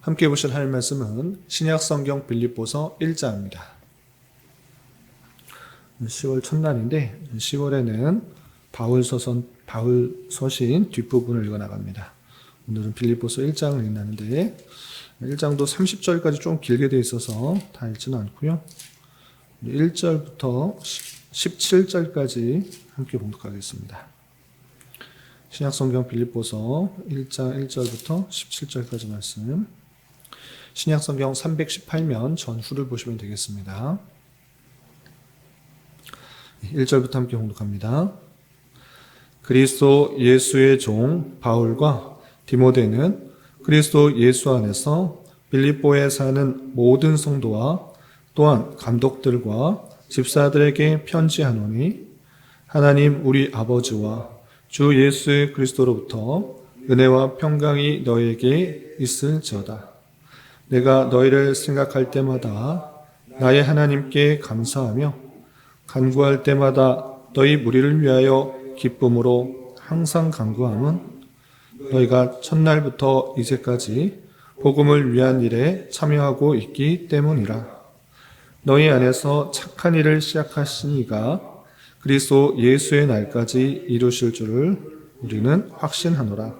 함께 보실 하나님 말씀은 신약 성경 빌립보서 1장입니다. 10월 첫날인데 10월에는 바울 서선 바울 서신 뒷부분을 읽어 나갑니다. 오늘은 빌립보서 1장을 읽는데 1장도 30절까지 좀 길게 돼 있어서 다 읽지는 않고요. 1절부터 17절까지 함께 봉독하겠습니다. 신약성경 빌립보서 1장 1절부터 17절까지 말씀. 신약성경 318면 전후를 보시면 되겠습니다. 1절부터 함께 봉독합니다. 그리스도 예수의 종 바울과 디모데는 그리스도 예수 안에서 빌립보에 사는 모든 성도와 또한 감독들과 집사들에게 편지하노니 하나님 우리 아버지와 주 예수 그리스도로부터 은혜와 평강이 너에게 있을지어다. 내가 너희를 생각할 때마다 나의 하나님께 감사하며 간구할 때마다 너희 무리를 위하여 기쁨으로 항상 간구함은 너희가 첫날부터 이제까지 복음을 위한 일에 참여하고 있기 때문이라. 너희 안에서 착한 일을 시작하시니가 그리스도 예수의 날까지 이루실 줄을 우리는 확신하노라.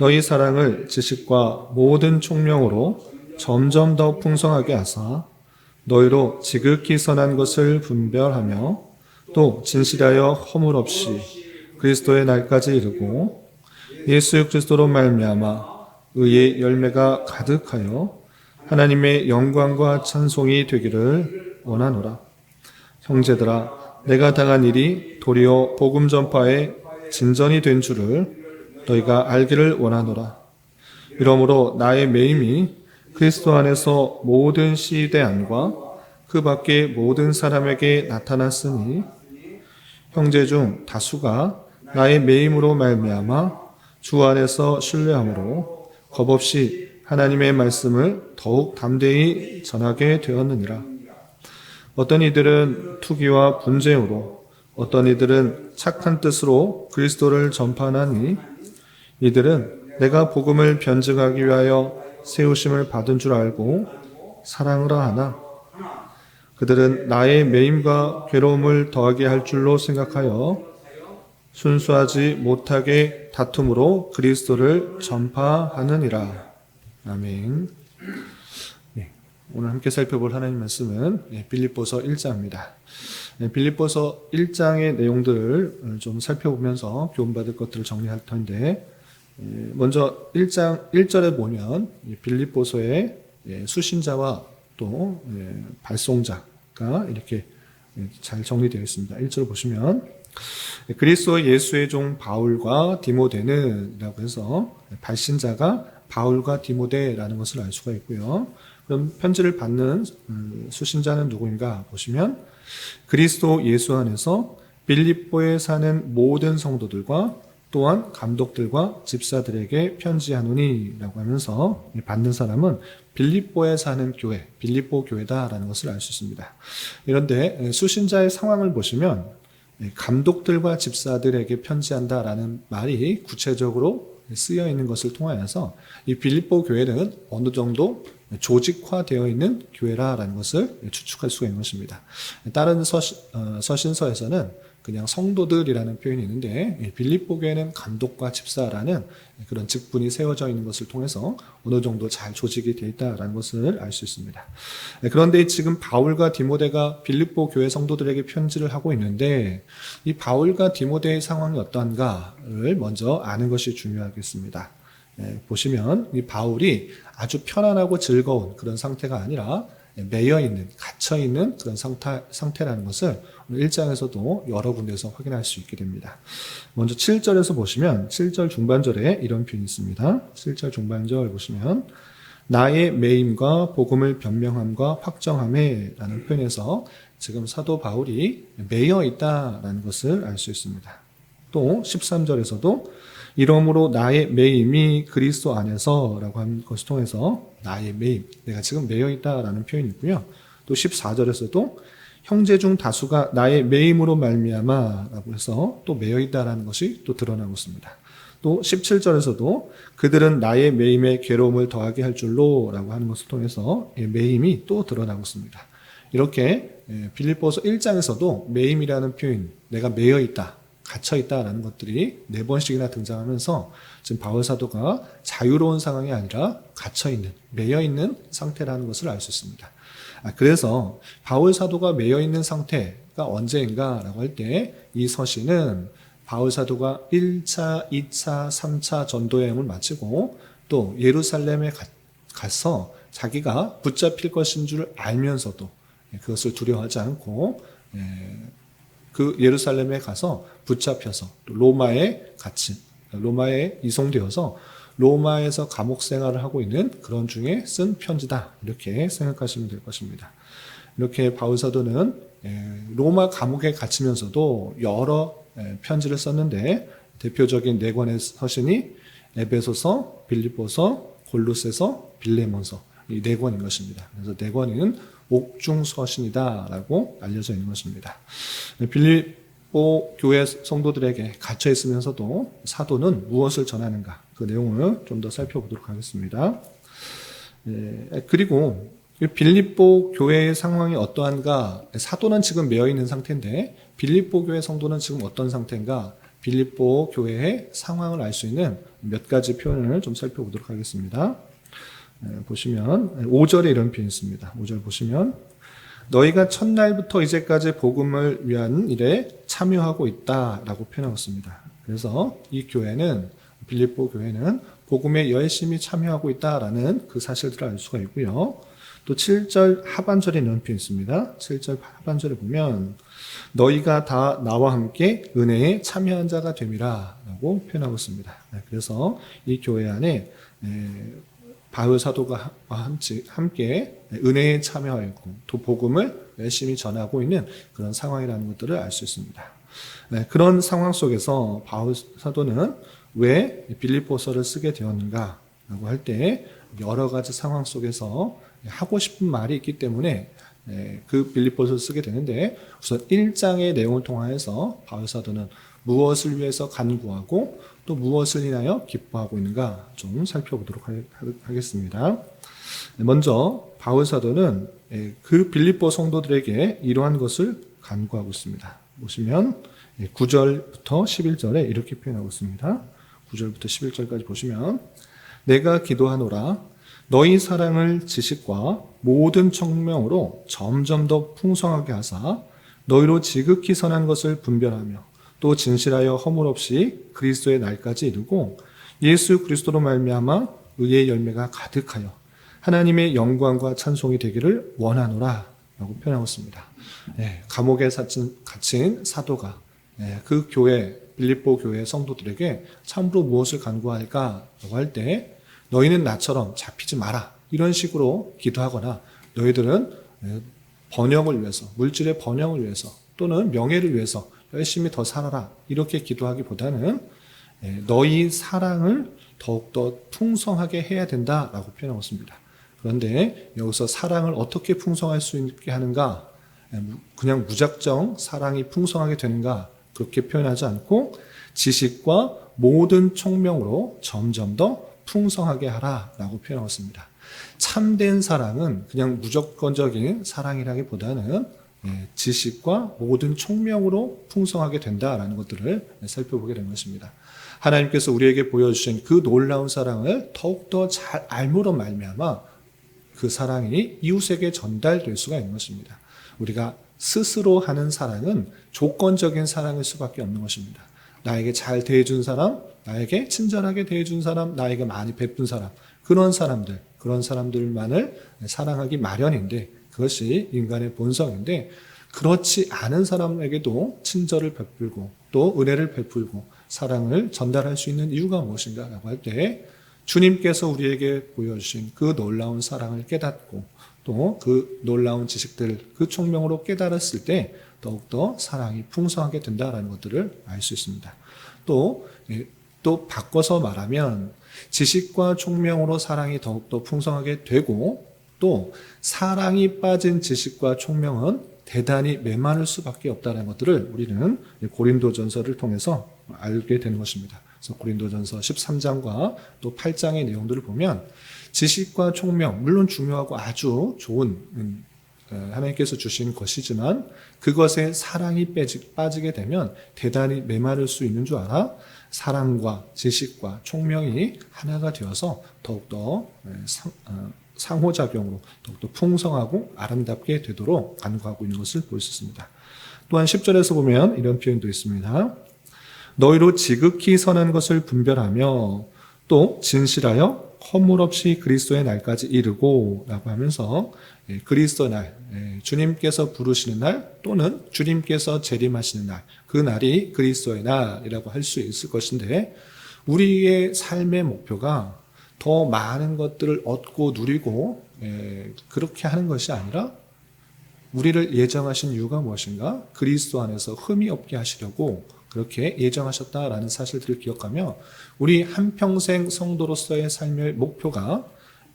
너희 사랑을 지식과 모든 총명으로 점점 더 풍성하게 하사 너희로 지극히 선한 것을 분별하며 또 진실하여 허물 없이 그리스도의 날까지 이르고 예수 그리스도로 말미암아 의의 열매가 가득하여 하나님의 영광과 찬송이 되기를 원하노라. 형제들아 내가 당한 일이 도리어 복음 전파의 진전이 된 줄을 너희가 알기를 원하노라. 이러므로 나의 매임이 그리스도 안에서 모든 시대 안과 그 밖의 모든 사람에게 나타났으니 형제 중 다수가 나의 매임으로 말미암아 주 안에서 신뢰함으로 겁 없이 하나님의 말씀을 더욱 담대히 전하게 되었느니라. 어떤 이들은 투기와 분쟁으로 어떤 이들은 착한 뜻으로 그리스도를 전파하니 이들은 내가 복음을 변증하기 위하여 세우심을 받은 줄 알고 사랑을 하나 그들은 나의 매임과 괴로움을 더하게 할 줄로 생각하여 순수하지 못하게 다툼으로 그리스도를 전파하느니라. 아멘. 네, 오늘 함께 살펴볼 하나님 말씀은 네, 빌립보서 1장입니다. 네, 빌립보서 1장의 내용들을 좀 살펴보면서 교훈받을 것들을 정리할 텐데 예, 먼저 1장 1절에 보면 빌립보서의 예, 수신자와 또 예, 발송자가 이렇게 잘 정리되어 있습니다. 1절 보시면 그리스도 예수의 종 바울과 디모데는이라고 해서 발신자가 바울과 디모데라는 것을 알 수가 있고요. 그럼 편지를 받는 음, 수신자는 누구인가 보시면 그리스도 예수 안에서 빌립보에 사는 모든 성도들과 또한 감독들과 집사들에게 편지하노니라고 하면서 받는 사람은 빌립보에 사는 교회, 빌립보 교회다라는 것을 알 수 있습니다. 그런데 수신자의 상황을 보시면 감독들과 집사들에게 편지한다라는 말이 구체적으로 쓰여 있는 것을 통하여서 이 빌립보 교회는 어느 정도 조직화되어 있는 교회라라는 것을 추측할 수가 있는 것입니다. 다른 서신, 어, 서신서에서는 그냥 성도들이라는 표현이 있는데 빌립보 교회는 감독과 집사라는 그런 직분이 세워져 있는 것을 통해서 어느 정도 잘 조직이 되어 있다라는 것을 알 수 있습니다. 그런데 지금 바울과 디모데가 빌립보 교회 성도들에게 편지를 하고 있는데 이 바울과 디모데의 상황이 어떠한가를 먼저 아는 것이 중요하겠습니다. 보시면 이 바울이 아주 편안하고 즐거운 그런 상태가 아니라 매여 있는, 갇혀 있는 그런 상태, 상태라는 것을 오늘 1장에서도 여러 군데에서 확인할 수 있게 됩니다. 먼저 7절에서 보시면 7절 중반절에 이런 표현이 있습니다. 7절 중반절 보시면 나의 매임과 복음을 변명함과 확정함에 라는 표현에서 지금 사도 바울이 매여 있다라는 것을 알 수 있습니다. 또 13절에서도 이러므로 나의 매임이 그리스도 안에서라고 하는 것을 통해서 나의 매임, 내가 지금 매여 있다라는 표현이 있고요. 또 14절에서도 형제 중 다수가 나의 매임으로 말미암아라고 해서 또 매여 있다라는 것이 또 드러나고 있습니다. 또 17절에서도 그들은 나의 매임에 괴로움을 더하게 할 줄로라고 하는 것을 통해서 매임이 또 드러나고 있습니다. 이렇게 빌립보서 1장에서도 매임이라는 표현, 내가 매여 있다, 갇혀 있다라는 것들이 네 번씩이나 등장하면서 지금 바울 사도가 자유로운 상황이 아니라 갇혀 있는, 매여 있는 상태라는 것을 알 수 있습니다. 아, 그래서 바울 사도가 매여 있는 상태가 언제인가라고 할 때 이 서신은 바울 사도가 1차, 2차, 3차 전도 여행을 마치고 또 예루살렘에 가, 가서 자기가 붙잡힐 것인 줄 알면서도 그것을 두려워하지 않고 예, 그 예루살렘에 가서 붙잡혀서 로마에 같이 로마에 이송되어서 로마에서 감옥 생활을 하고 있는 그런 중에 쓴 편지다 이렇게 생각하시면 될 것입니다. 이렇게 바울 사도는 예, 로마 감옥에 갇히면서도 여러 예, 편지를 썼는데 대표적인 네 권의 서신이 에베소서, 빌립보서, 골로새서, 빌레몬서 이 네 권인 것입니다. 그래서 네 권은 옥중 서신이다라고 알려져 있는 것입니다. 빌립보 교회 성도들에게 갇혀 있으면서도 사도는 무엇을 전하는가 그 내용을 좀 더 살펴보도록 하겠습니다. 예, 그리고 빌립보 교회의 상황이 어떠한가 사도는 지금 매여 있는 상태인데 빌립보 교회 성도는 지금 어떤 상태인가 빌립보 교회의 상황을 알 수 있는 몇 가지 표현을 좀 살펴보도록 하겠습니다. 예, 보시면 5절에 이런 표현이 있습니다. 5절 보시면 너희가 첫날부터 이제까지 복음을 위한 일에 참여하고 있다라고 표현하고 있습니다. 그래서 이 교회는 빌립보 교회는 복음에 열심히 참여하고 있다라는 그 사실들을 알 수가 있고요. 또 7절 하반절에 이런 표현이 있습니다. 7절 하반절에 보면 너희가 다 나와 함께 은혜에 참여한 자가 됨이라 라고 표현하고 있습니다. 네, 그래서 이 교회 안에 바울 사도가 함께 은혜에 참여하였고 또 복음을 열심히 전하고 있는 그런 상황이라는 것들을 알 수 있습니다. 네, 그런 상황 속에서 바울 사도는 왜 빌립보서를 쓰게 되었는가라고 할 때 여러 가지 상황 속에서 하고 싶은 말이 있기 때문에 그 빌립보서를 쓰게 되는데 우선 1장의 내용을 통하여서 바울 사도는 무엇을 위해서 간구하고 또 무엇을 인하여 기뻐하고 있는가 좀 살펴보도록 하겠습니다. 먼저 바울 사도는 그 빌립보 성도들에게 이러한 것을 간구하고 있습니다. 보시면 9절부터 11절에 이렇게 표현하고 있습니다. 9절부터 11절까지 보시면 내가 기도하노라 너희 사랑을 지식과 모든 청명으로 점점 더 풍성하게 하사 너희로 지극히 선한 것을 분별하며 또 진실하여 허물 없이 그리스도의 날까지 이르고 예수 그리스도로 말미암아 의의 열매가 가득하여 하나님의 영광과 찬송이 되기를 원하노라 라고 표현하고 있습니다. 네, 감옥에 갇힌 사도가 네, 그 교회 빌립보 교회 성도들에게 참으로 무엇을 간구할까라고 할 때 너희는 나처럼 잡히지 마라 이런 식으로 기도하거나 너희들은 번영을 위해서 물질의 번영을 위해서 또는 명예를 위해서 열심히 더 살아라 이렇게 기도하기보다는 너희 사랑을 더욱더 풍성하게 해야 된다라고 표현하고 있습니다. 그런데 여기서 사랑을 어떻게 풍성할 수 있게 하는가? 그냥 무작정 사랑이 풍성하게 되는가? 그렇게 표현하지 않고 지식과 모든 총명으로 점점 더 풍성하게 하라라고 표현하고 있습니다. 참된 사랑은 그냥 무조건적인 사랑이라기보다는 예, 지식과 모든 총명으로 풍성하게 된다라는 것들을 살펴보게 된 것입니다. 하나님께서 우리에게 보여주신 그 놀라운 사랑을 더욱더 잘 알므로 말미암아 그 사랑이 이웃에게 전달될 수가 있는 것입니다. 우리가 스스로 하는 사랑은 조건적인 사랑일 수밖에 없는 것입니다. 나에게 잘 대해준 사람, 나에게 친절하게 대해준 사람, 나에게 많이 베푼 사람, 그런 사람들, 그런 사람들만을 사랑하기 마련인데 그것이 인간의 본성인데 그렇지 않은 사람에게도 친절을 베풀고 또 은혜를 베풀고 사랑을 전달할 수 있는 이유가 무엇인가라고 할 때 주님께서 우리에게 보여주신 그 놀라운 사랑을 깨닫고 또 그 놀라운 지식들 그 총명으로 깨달았을 때 더욱더 사랑이 풍성하게 된다라는 것들을 알 수 있습니다. 또, 예, 또 바꿔서 말하면 지식과 총명으로 사랑이 더욱더 풍성하게 되고 또 사랑이 빠진 지식과 총명은 대단히 메마를 수밖에 없다는 것들을 우리는 고린도전서를 통해서 알게 되는 것입니다. 그래서 고린도전서 13장과 또 8장의 내용들을 보면 지식과 총명 물론 중요하고 아주 좋은 음, 어, 하나님께서 주신 것이지만 그것에 사랑이 빠지게 되면 대단히 메마를 수 있는 줄 알아 사랑과 지식과 총명이 하나가 되어서 더욱더 예, 상, 어, 상호작용으로 더욱더 풍성하고 아름답게 되도록 간구하고 있는 것을 볼 수 있습니다. 또한 10절에서 보면 이런 표현도 있습니다. 너희로 지극히 선한 것을 분별하며 또 진실하여 허물 없이 그리스도의 날까지 이르고 라고 하면서 예, 그리스도 날, 예, 주님께서 부르시는 날 또는 주님께서 재림하시는 날, 그 날이 그리스도의 날이라고 할 수 있을 것인데 우리의 삶의 목표가 더 많은 것들을 얻고 누리고 예, 그렇게 하는 것이 아니라 우리를 예정하신 이유가 무엇인가? 그리스도 안에서 흠이 없게 하시려고 그렇게 예정하셨다라는 사실들을 기억하며 우리 한평생 성도로서의 삶의 목표가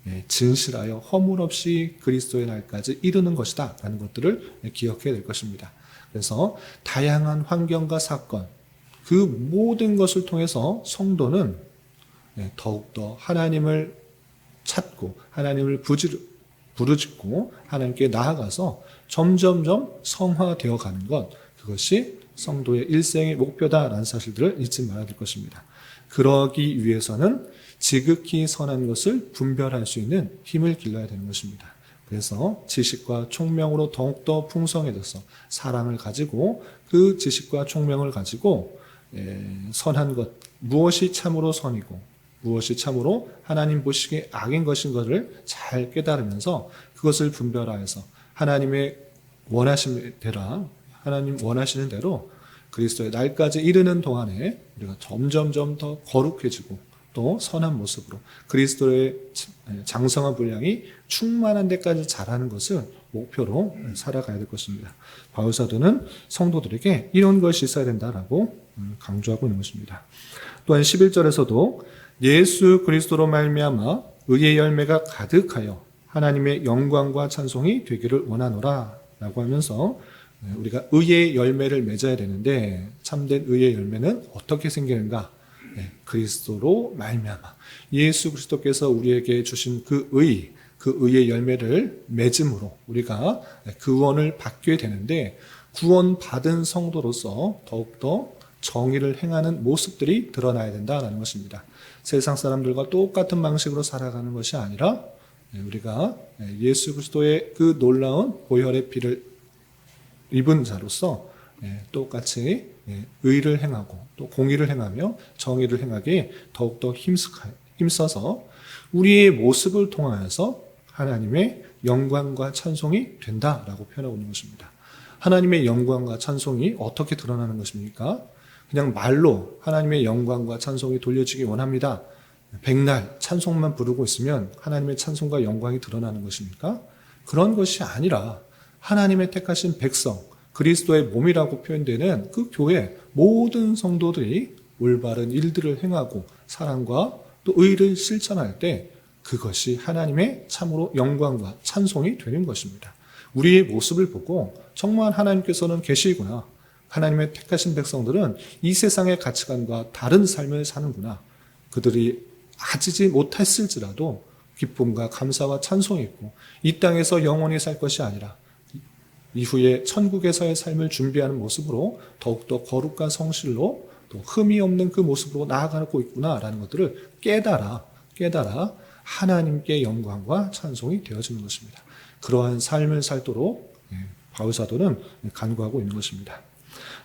예, 진실하여 허물 없이 그리스도의 날까지 이르는 것이다 라는 것들을 기억해야 될 것입니다. 그래서 다양한 환경과 사건 그 모든 것을 통해서 성도는 예, 더욱더 하나님을 찾고 하나님을 부르짖고 하나님께 나아가서 점점점 성화되어 가는 것 그것이 성도의 일생의 목표다라는 사실들을 잊지 말아야 될 것입니다. 그러기 위해서는 지극히 선한 것을 분별할 수 있는 힘을 길러야 되는 것입니다. 그래서 지식과 총명으로 더욱더 풍성해져서 사랑을 가지고 그 지식과 총명을 가지고 예, 선한 것 무엇이 참으로 선이고 무엇이 참으로 하나님 보시기에 악인 것인 것을 잘 깨달으면서 그것을 분별하여서 하나님의 원하신 대로 하나님 원하시는 대로 그리스도의 날까지 이르는 동안에 우리가 점점점 더 거룩해지고 또 선한 모습으로 그리스도의 장성한 분량이 충만한 데까지 자라는 것을 목표로 살아가야 될 것입니다. 바울 사도는 성도들에게 이런 것이 있어야 된다라고 강조하고 있는 것입니다. 또한 11절에서도 예수 그리스도로 말미암아 의의 열매가 가득하여 하나님의 영광과 찬송이 되기를 원하노라라고 하면서 우리가 의의 열매를 맺어야 되는데 참된 의의 열매는 어떻게 생기는가? 네, 그리스도로 말미암아 예수 그리스도께서 우리에게 주신 그 의, 그 의의 열매를 맺음으로 우리가 구원을 받게 되는데 구원 받은 성도로서 더욱더 정의를 행하는 모습들이 드러나야 된다는 것입니다. 세상 사람들과 똑같은 방식으로 살아가는 것이 아니라 우리가 예수 그리스도의 그 놀라운 보혈의 피를 입은 자로서 똑같이 의를 행하고 또 공의를 행하며 정의를 행하기에 더욱더 힘써서 우리의 모습을 통하여서 하나님의 영광과 찬송이 된다라고 표현하고 있는 것입니다. 하나님의 영광과 찬송이 어떻게 드러나는 것입니까? 그냥 말로 하나님의 영광과 찬송이 돌려지기 원합니다. 백날 찬송만 부르고 있으면 하나님의 찬송과 영광이 드러나는 것입니까? 그런 것이 아니라 하나님의 택하신 백성, 그리스도의 몸이라고 표현되는 그 교회 모든 성도들이 올바른 일들을 행하고 사랑과 또 의를 실천할 때 그것이 하나님의 참으로 영광과 찬송이 되는 것입니다. 우리의 모습을 보고 정말 하나님께서는 계시구나. 하나님의 택하신 백성들은 이 세상의 가치관과 다른 삶을 사는구나. 그들이 아지지 못했을지라도 기쁨과 감사와 찬송이 있고 이 땅에서 영원히 살 것이 아니라 이후에 천국에서의 삶을 준비하는 모습으로 더욱더 거룩과 성실로 또 흠이 없는 그 모습으로 나아가고 있구나라는 것들을 깨달아 깨달아 하나님께 영광과 찬송이 되어지는 것입니다. 그러한 삶을 살도록 예, 바울 사도는 간구하고 있는 것입니다.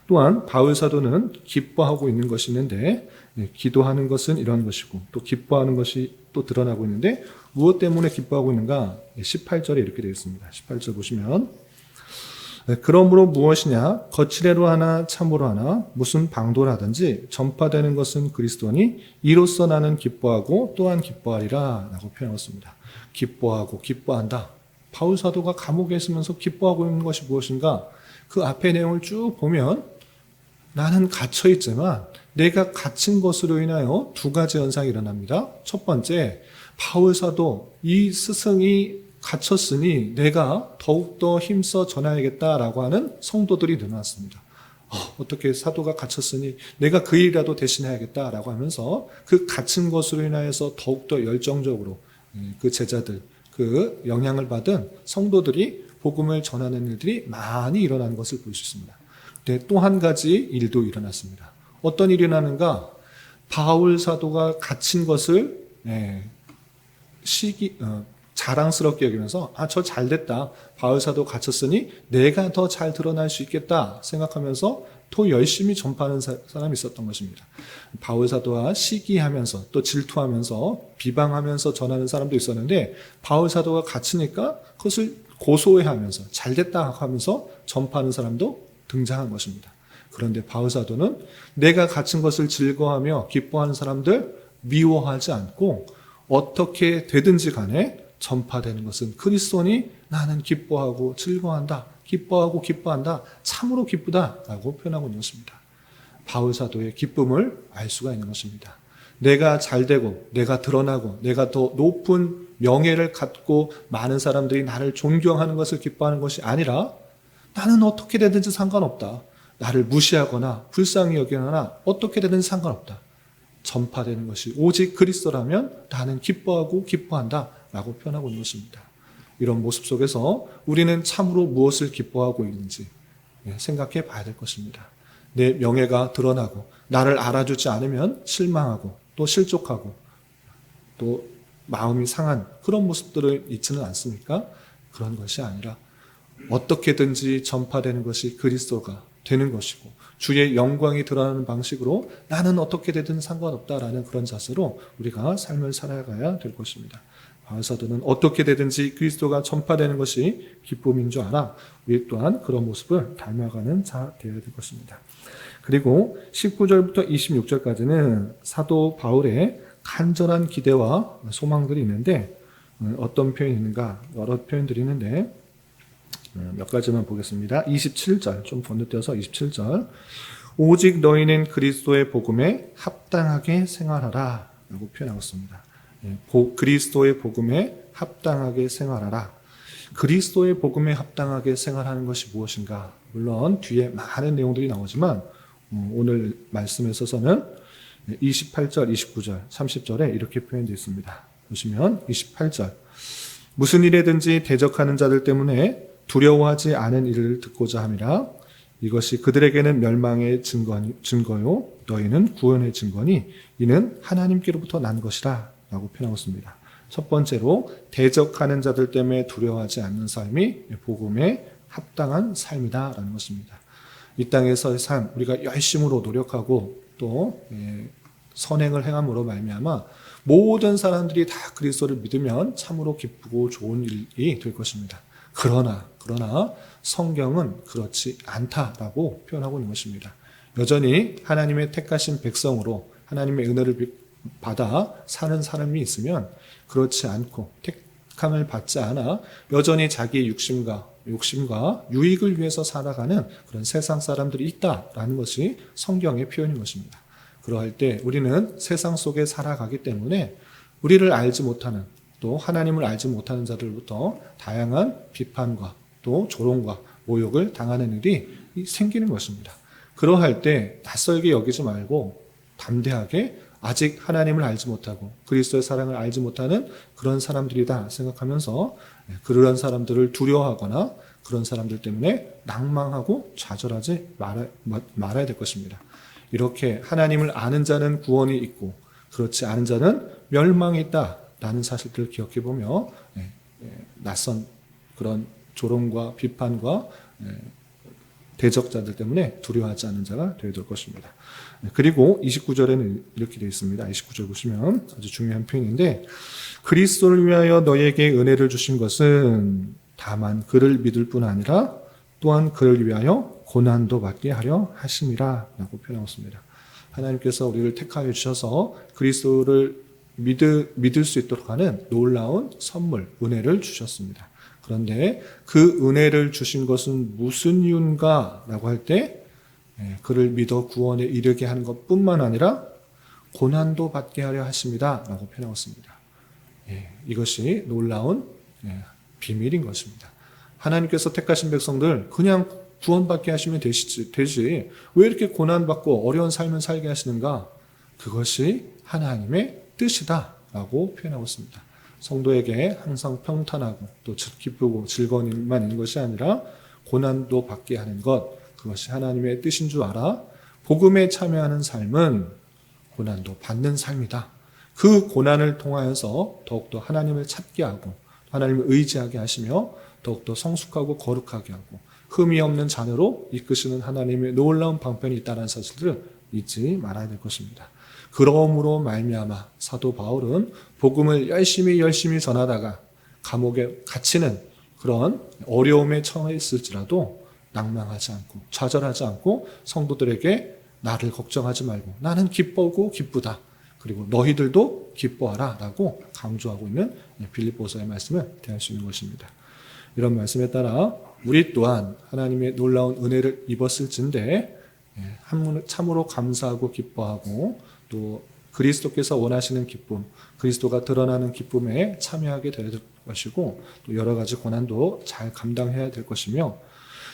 또한 바울 사도는 기뻐하고 있는 것이 있는데 예, 기도하는 것은 이런 것이고 또 기뻐하는 것이 또 드러나고 있는데 무엇 때문에 기뻐하고 있는가? 18절에 예, 이렇게 되어 있습니다. 18절 보시면 네, 그러므로 무엇이냐? 거칠애로 하나 참으로 하나 무슨 방도라든지 전파되는 것은 그리스도니 이로써 나는 기뻐하고 또한 기뻐하리라 라고 표현했습니다. 기뻐하고 기뻐한다. 바울 사도가 감옥에 있으면서 기뻐하고 있는 것이 무엇인가? 그 앞의 내용을 쭉 보면 나는 갇혀 있지만 내가 갇힌 것으로 인하여 두 가지 현상이 일어납니다. 첫 번째, 바울 사도 이 스승이 갇혔으니 내가 더욱더 힘써 전해야겠다라고 하는 성도들이 늘어났습니다. 어, 떻게 사도가 갇혔으니 내가 그 일이라도 대신해야겠다라고 하면서 그 갇힌 것으로 인하여서 더욱더 열정적으로 예, 그 제자들, 그 영향을 받은 성도들이 복음을 전하는 일들이 많이 일어나는 것을 볼 수 있습니다. 근데 또한 가지 일도 일어났습니다. 어떤 일이 일어나는가? 바울 사도가 갇힌 것을 예, 시기 어, 자랑스럽게 여기면서 아 저 잘됐다 바울 사도 갇혔으니 내가 더 잘 드러날 수 있겠다 생각하면서 더 열심히 전파하는 사, 람이 있었던 것입니다. 바울 사도와 시기하면서 또 질투하면서 비방하면서 전하는 사람도 있었는데 바울 사도가 갇히니까 그것을 고소해하면서 잘됐다 하면서 전파하는 사람도 등장한 것입니다. 그런데 바울 사도는 내가 갇힌 것을 즐거워하며 기뻐하는 사람들 미워하지 않고 어떻게 되든지 간에 전파되는 것은 그리스도니 나는 기뻐하고 즐거워한다. 기뻐하고 기뻐한다. 참으로 기쁘다 라고 표현하고 있는 것입니다. 바울 사도의 기쁨을 알 수가 있는 것입니다. 내가 잘 되고 내가 드러나고 내가 더 높은 명예를 갖고 많은 사람들이 나를 존경하는 것을 기뻐하는 것이 아니라 나는 어떻게 되든지 상관없다. 나를 무시하거나 불쌍히 여기거나 어떻게 되든지 상관없다. 전파되는 것이 오직 그리스도라면 나는 기뻐하고 기뻐한다. 라고 표현하고 있는 것입니다. 이런 모습 속에서 우리는 참으로 무엇을 기뻐하고 있는지 예, 생각해 봐야 될 것입니다. 내 명예가 드러나고 나를 알아주지 않으면 실망하고 또 실족하고 또 마음이 상한 그런 모습들을 있지는 않습니까? 그런 것이 아니라 어떻게든지 전파되는 것이 그리스도가 되는 것이고 주의 영광이 드러나는 방식으로 나는 어떻게 되든 상관없다라는 그런 자세로 우리가 삶을 살아가야 될 것입니다. 바울사도는 어떻게 되든지 그리스도가 전파되는 것이 기쁨인 줄 알아 우리 또한 그런 모습을 닮아가는 자 되어야 될 것입니다. 그리고 19절부터 26절까지는 사도 바울의 간절한 기대와 소망들이 있는데 어떤 표현이 있는가 여러 표현들이 있는데 몇 가지만 보겠습니다. 27절 좀 건너뛰어서 27절 오직 너희는 그리스도의 복음에 합당하게 생활하라 라고 표현하고 있습니다. 예, 그리스도의 복음에 합당하게 생활하라. 그리스도의 복음에 합당하게 생활하는 것이 무엇인가? 물론 뒤에 많은 내용들이 나오지만 음, 오늘 말씀에 있어서는 28절, 29절, 30절에 이렇게 표현되어 있습니다. 보시면 28절 무슨 일에든지 대적하는 자들 때문에 두려워하지 않은 일을 듣고자 함이라 이것이 그들에게는 멸망의 증거 요 너희는 구원의 증거니 이는 하나님께로부터 난 것이라 라고 표현하고 있습니다. 첫 번째로 대적하는 자들 때문에 두려워하지 않는 삶이 복음에 합당한 삶이다라는 것입니다. 이 땅에서의 삶 우리가 열심으로 노력하고 또 예, 선행을 행함으로 말미암아 모든 사람들이 다 그리스도를 믿으면 참으로 기쁘고 좋은 일이 될 것입니다. 그러나 그러나 성경은 그렇지 않다라고 표현하고 있는 것입니다. 여전히 하나님의 택하신 백성으로 하나님의 은혜를 받아 사는 사람이 있으면 그렇지 않고 택함을 받지 않아 여전히 자기의 육심과 욕심과 유익을 위해서 살아가는 그런 세상 사람들이 있다라는 것이 성경의 표현인 것입니다. 그러할 때 우리는 세상 속에 살아가기 때문에 우리를 알지 못하는 또 하나님을 알지 못하는 자들부터 다양한 비판과 또 조롱과 모욕을 당하는 일이 생기는 것입니다. 그러할 때 낯설게 여기지 말고 담대하게 아직 하나님을 알지 못하고 그리스도의 사랑을 알지 못하는 그런 사람들이다 생각하면서 그런 사람들을 두려워하거나 그런 사람들 때문에 낭망하고 좌절하지 말아, 말아야 될 것입니다. 이렇게 하나님을 아는 자는 구원이 있고 그렇지 않은 자는 멸망이 있다라는 사실들을 기억해 보며 예, 예, 낯선 그런 조롱과 비판과 예, 대적자들 때문에 두려워하지 않는 자가 되어야 될 것입니다. 네, 그리고 29절에는 이렇게 되어 있습니다. 29절 보시면 아주 중요한 표현인데 그리스도를 위하여 너에게 은혜를 주신 것은 다만 그를 믿을 뿐 아니라 또한 그를 위하여 고난도 받게 하려 하심이라 라고 표현하고 있습니다. 하나님께서 우리를 택하여 주셔서 그리스도를 믿을, 믿을 수 있도록 하는 놀라운 선물, 은혜를 주셨습니다. 그런데 그 은혜를 주신 것은 무슨 이유인가 라고 할 때, 예, 그를 믿어 구원에 이르게 하는 것 뿐만 아니라 고난도 받게 하려 하십니다. 라고 표현하고 있습니다. 예, 이것이 놀라운 예, 비밀인 것입니다. 하나님께서 택하신 백성들 그냥 구원받게 하시면 되시지, 되지. 왜 이렇게 고난받고 어려운 삶을 살게 하시는가? 그것이 하나님의 뜻이다. 라고 표현하고 있습니다. 성도에게 항상 평탄하고 또 기쁘고 즐거운 일만 있는 것이 아니라 고난도 받게 하는 것. 그것이 하나님의 뜻인 줄 알아. 복음에 참여하는 삶은 고난도 받는 삶이다. 그 고난을 통하여서 더욱더 하나님을 찾게 하고 하나님을 의지하게 하시며 더욱더 성숙하고 거룩하게 하고 흠이 없는 자녀로 이끄시는 하나님의 놀라운 방편이 있다는 사실을 잊지 말아야 될 것입니다. 그러므로 말미암아 사도 바울은 복음을 열심히 열심히 전하다가 감옥에 갇히는 그런 어려움에 처했을지라도 낭망하지 않고 좌절하지 않고 성도들에게 나를 걱정하지 말고 나는 기뻐고 기쁘다. 그리고 너희들도 기뻐하라 라고 강조하고 있는 빌립보서의 말씀을 대할 수 있는 것입니다. 이런 말씀에 따라 우리 또한 하나님의 놀라운 은혜를 입었을진데 예, 참으로 감사하고 기뻐하고 또 그리스도께서 원하시는 기쁨, 그리스도가 드러나는 기쁨에 참여하게 될 것이고 또 여러 가지 고난도 잘 감당해야 될 것이며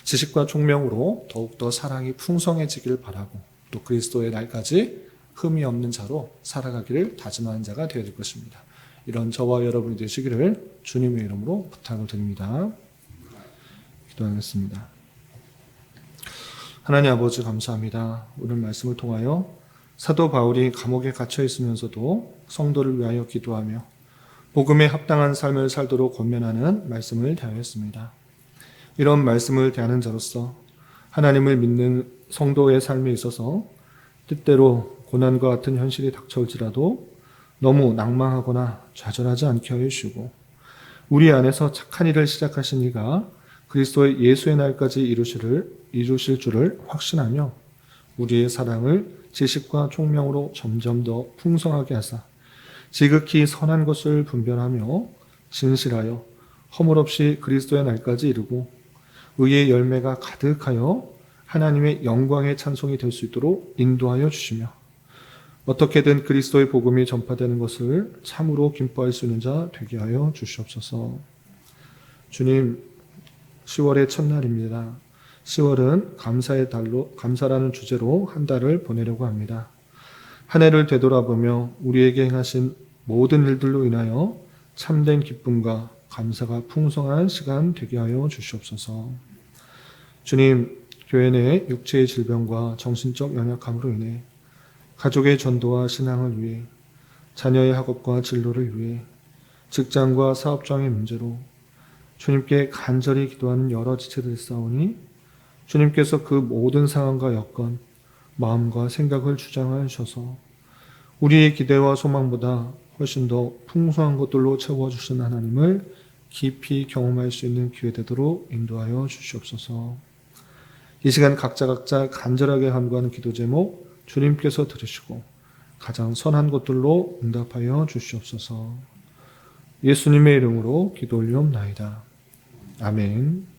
지식과 총명으로 더욱더 사랑이 풍성해지기를 바라고 또 그리스도의 날까지 흠이 없는 자로 살아가기를 다짐하는 자가 되어야 될 것입니다. 이런 저와 여러분이 되시기를 주님의 이름으로 부탁을 드립니다. 기도하겠습니다. 하나님 아버지 감사합니다. 오늘 말씀을 통하여 사도 바울이 감옥에 갇혀 있으면서도 성도를 위하여 기도하며 복음에 합당한 삶을 살도록 권면하는 말씀을 대하였습니다. 이런 말씀을 대하는 자로서 하나님을 믿는 성도의 삶에 있어서 뜻대로 고난과 같은 현실이 닥쳐올지라도 너무 낭망하거나 좌절하지 않게 하여 주시고 우리 안에서 착한 일을 시작하신 이가 그리스도의 예수의 날까지 이루실, 이루실 줄을 확신하며 우리의 사랑을 지식과 총명으로 점점 더 풍성하게 하사 지극히 선한 것을 분별하며 진실하여 허물 없이 그리스도의 날까지 이루고 의의 열매가 가득하여 하나님의 영광의 찬송이 될 수 있도록 인도하여 주시며 어떻게든 그리스도의 복음이 전파되는 것을 참으로 기뻐할 수 있는 자 되게 하여 주시옵소서. 주님, 10월의 첫날입니다. 10월은 감사의 달로, 감사라는 주제로 한 달을 보내려고 합니다. 한 해를 되돌아보며 우리에게 행하신 모든 일들로 인하여 참된 기쁨과 감사가 풍성한 시간 되게 하여 주시옵소서. 주님, 교회 내 육체의 질병과 정신적 연약함으로 인해 가족의 전도와 신앙을 위해 자녀의 학업과 진로를 위해 직장과 사업장의 문제로 주님께 간절히 기도하는 여러 지체들 싸우니 주님께서 그 모든 상황과 여건, 마음과 생각을 주장하셔서 우리의 기대와 소망보다 훨씬 더 풍성한 것들로 채워주신 하나님을 깊이 경험할 수 있는 기회 되도록 인도하여 주시옵소서. 이 시간 각자 각자 간절하게 간구하는 기도 제목 주님께서 들으시고 가장 선한 것들로 응답하여 주시옵소서. 예수님의 이름으로 기도 올리옵나이다. 아멘.